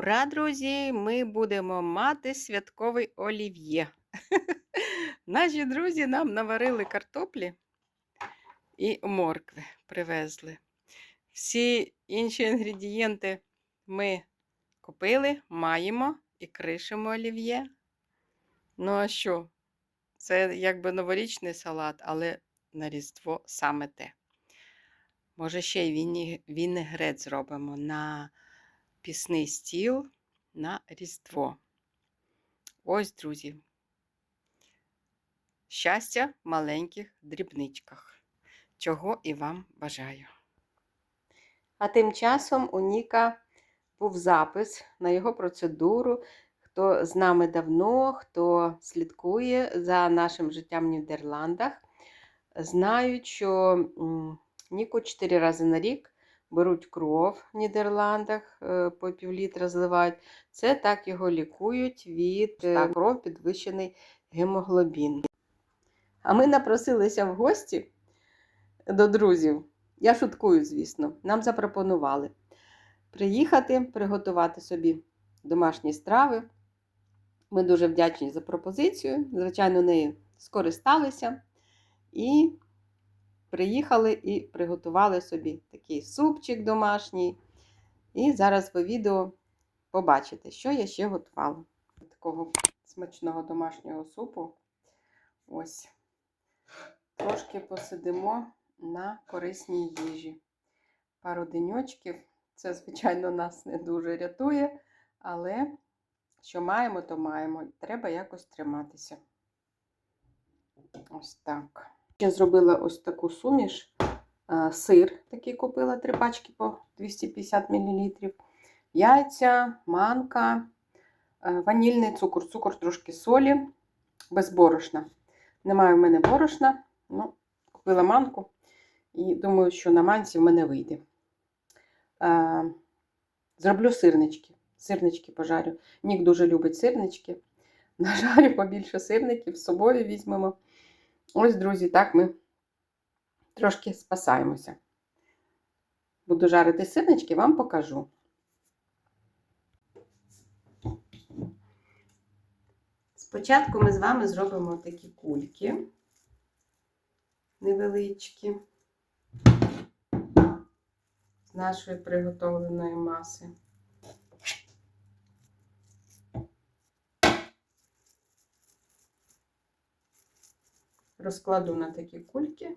Ура, друзі! Ми будемо мати святковий олів'є. Наші друзі нам наварили картоплі і моркви привезли. Всі інші інгредієнти ми купили, маємо і кришимо олів'є. Ну, а що? Це якби новорічний салат, але на Різдво саме те. Може, ще й віні- вінегрет зробимо на пісний стіл на Різдво. Ось, друзі. Щастя в маленьких дрібничках, чого і вам бажаю. А тим часом у Ніка був запис на його процедуру. Хто з нами давно, хто слідкує за нашим життям в Нідерландах, знають, що Ніку 4 рази на рік беруть кров в Нідерландах, е, по півлітра зливають. Це так його лікують від е, кров підвищений гемоглобін. А ми напросилися в гості до друзів. Я шуткую, звісно. Нам запропонували приїхати, приготувати собі домашні страви. Ми дуже вдячні за пропозицію. Звичайно, нею скористалися і приїхали і приготували собі такий супчик домашній. І зараз ви відео побачите, що я ще готувала. Такого смачного домашнього супу. Ось. Трошки посидимо на корисній їжі. Пару деньочків. Це, звичайно, нас не дуже рятує, але що маємо, то маємо. Треба якось триматися. Ось так. Я зробила ось таку суміш. Сир такий купила, три пачки по 250 мл. Яйця, манка, е, ванільний цукор, цукор трошки солі, без борошна. Немає в мене борошна, ну, купила манку і думаю, що на манці в мене вийде. Зроблю сирнички. Сирнички пожарю. Нік дуже любить сирнички. Нажарю побільше сирників, з собою візьмемо. Ось, друзі, так ми трошки спасаємося. Буду жарити сирнички, вам покажу. Спочатку ми з вами зробимо такі кульки невеличкі з нашої приготовленої маси. Розкладу на такі кульки.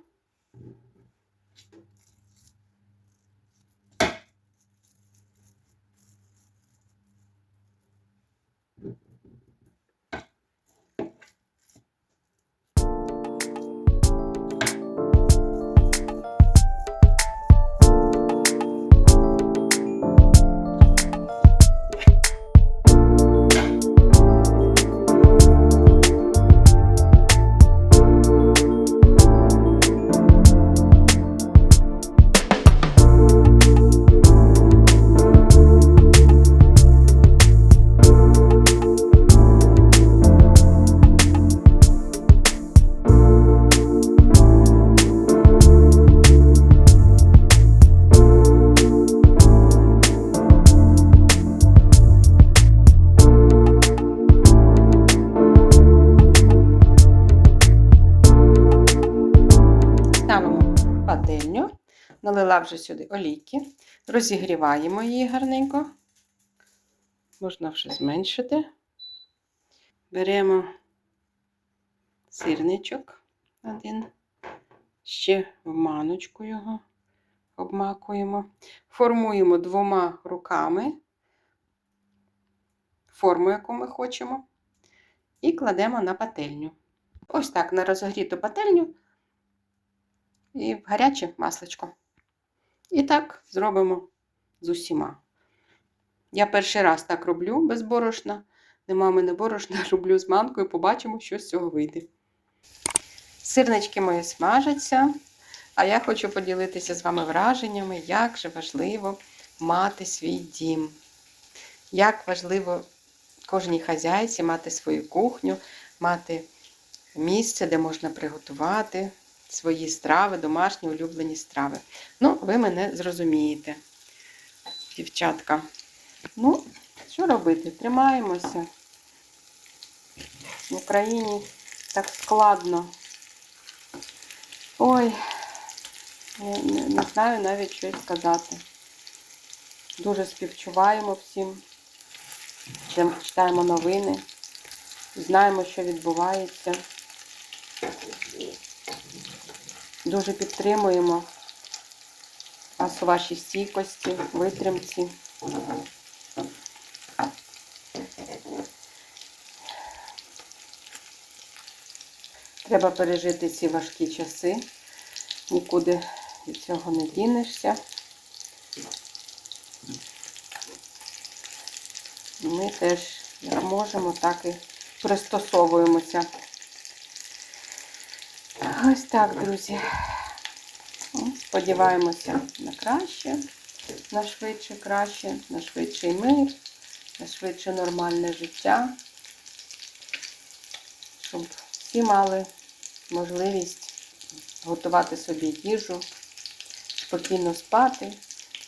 Налила вже сюди олійки, розігріваємо її гарненько. Можна вже зменшити. Беремо сирничок один, ще в маночку його обмакуємо. Формуємо двома руками форму, яку ми хочемо, і кладемо на пательню. Ось так на розогріту пательню і в гаряче масличко. І так зробимо з усіма. Я перший раз так роблю без борошна. Нема мене борошна, роблю з манкою, побачимо, що з цього вийде. Сирнички мої смажаться, а я хочу поділитися з вами враженнями, як же важливо мати свій дім. Як важливо кожній хазяйці мати свою кухню, мати місце, де можна приготувати свої страви, домашні улюблені страви. Ну, ви мене зрозумієте, дівчатка. Ну, що робити? Тримаємося. В Україні так складно. Ой, не, знаю навіть що сказати. Дуже співчуваємо всім. Читаємо новини, знаємо, що відбувається. Дуже підтримуємо вас у вашій стійкості, витримці. Треба пережити ці важкі часи. Нікуди від цього не дінешся. Ми теж як можемо, так і пристосовуємося. Ось так, друзі. Ну, Сподіваємося на краще, на швидше краще, на швидший мир, на швидше нормальне життя, щоб всі мали можливість готувати собі їжу, спокійно спати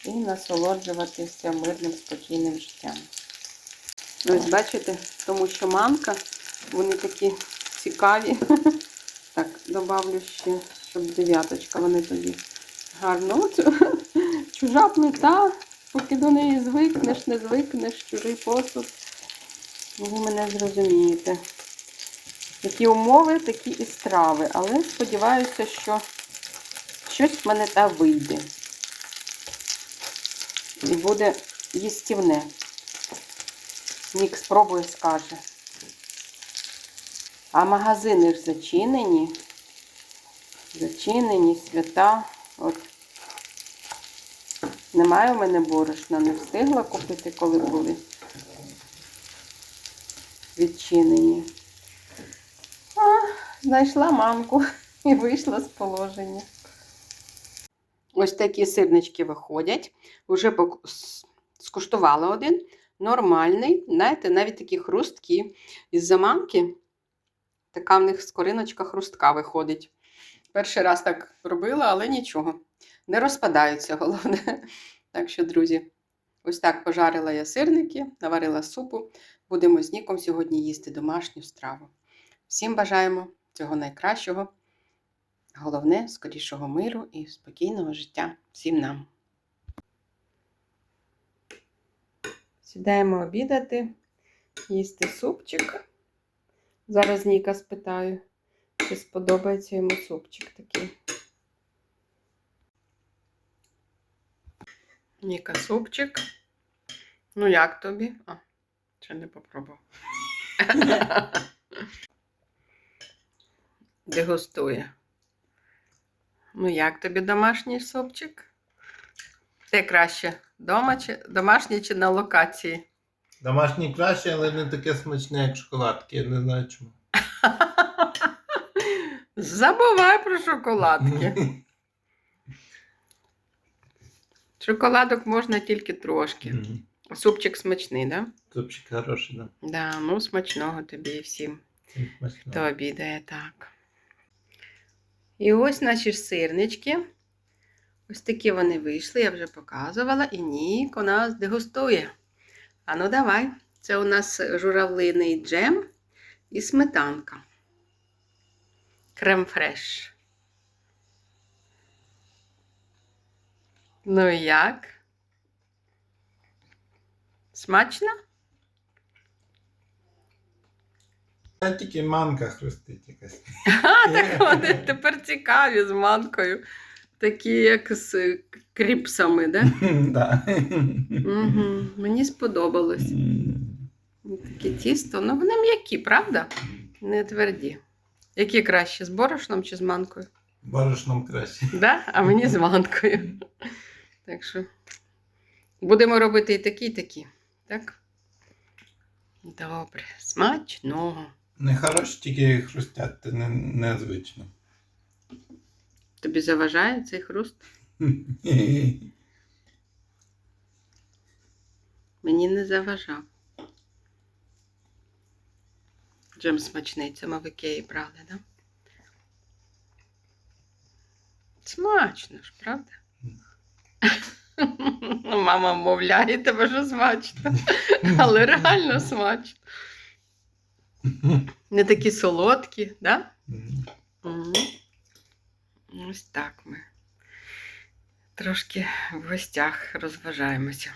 і насолоджуватися мирним, спокійним життям. Ось бачите, тому що манка, вони такі цікаві. Так, добавлю ще, щоб дев'яточка, вони тоді гарно. От, чужа плита, поки до неї звикнеш, не звикнеш, чужий посуд. Ви мене зрозумієте. Які умови, такі і страви. Але сподіваюся, що щось в мене та вийде. І буде їстівне. Нік спробує скаже. А магазини ж зачинені. Зачинені, свята. От. Немає у мене борошна, не встигла купити, коли були відчинені. А, знайшла мамку і вийшла з положення. Ось такі сирнички виходять. Уже скуштувала один. Нормальний, знаєте, навіть такі хрусткі. Із заманки така в них скориночка хрустка виходить. Перший раз так робила, але нічого. Не розпадаються, головне. Так що, друзі, ось так пожарила я сирники, наварила супу. Будемо з Ніком сьогодні їсти домашню страву. Всім бажаємо цього найкращого. Головне, скорішого миру і спокійного життя всім нам. Сідаємо обідати, їсти супчик. Зараз Ніка спитаю, чи сподобається йому супчик такий. Ніка супчик. Ну, як тобі? А, ще не попробував. Дегустує. Ну, як тобі домашній супчик? Де краще? Дома чи домашній чи на локації? Домашній краще, але не таке смачне, як шоколадки. Я не знаю чому. Забувай про шоколадки. Шоколадок можна тільки трошки. Мгм. Супчик смачний, да? Супчик хороший, да. Да, ну смачного тобі і всім, Всім смачного. хто обідає так. І ось наші ж сирнички. Ось такі вони вийшли, я вже показувала, і Нік у нас дегустує. А ну давай, це у нас журавлиний джем і сметанка. Крем фреш. Ну і як? Смачно? А тільки манка хрустить якась. А, так вони тепер цікаві з манкою. Такі, як з кріпсами, да? Да. Угу. Мені сподобалось. Таке тісто. Ну, вони м'які, правда? Не тверді. Які краще, з борошном чи з манкою? Борошном краще. Да? А мені з манкою. Так що будемо робити і такі, і такі. Так? Добре. Смачного. Не хороші, тільки хрустять, це не, незвично. Тобі заважає цей хруст? Мені не заважав. Джем смачний, це ми в Ікеї брали, да? Смачно ж, правда? Мама мовляє тебе, що смачно. Але реально смачно. Не такі солодкі, так? Да? Мгм. Ось так ми. Трошки в гостях розважаємося.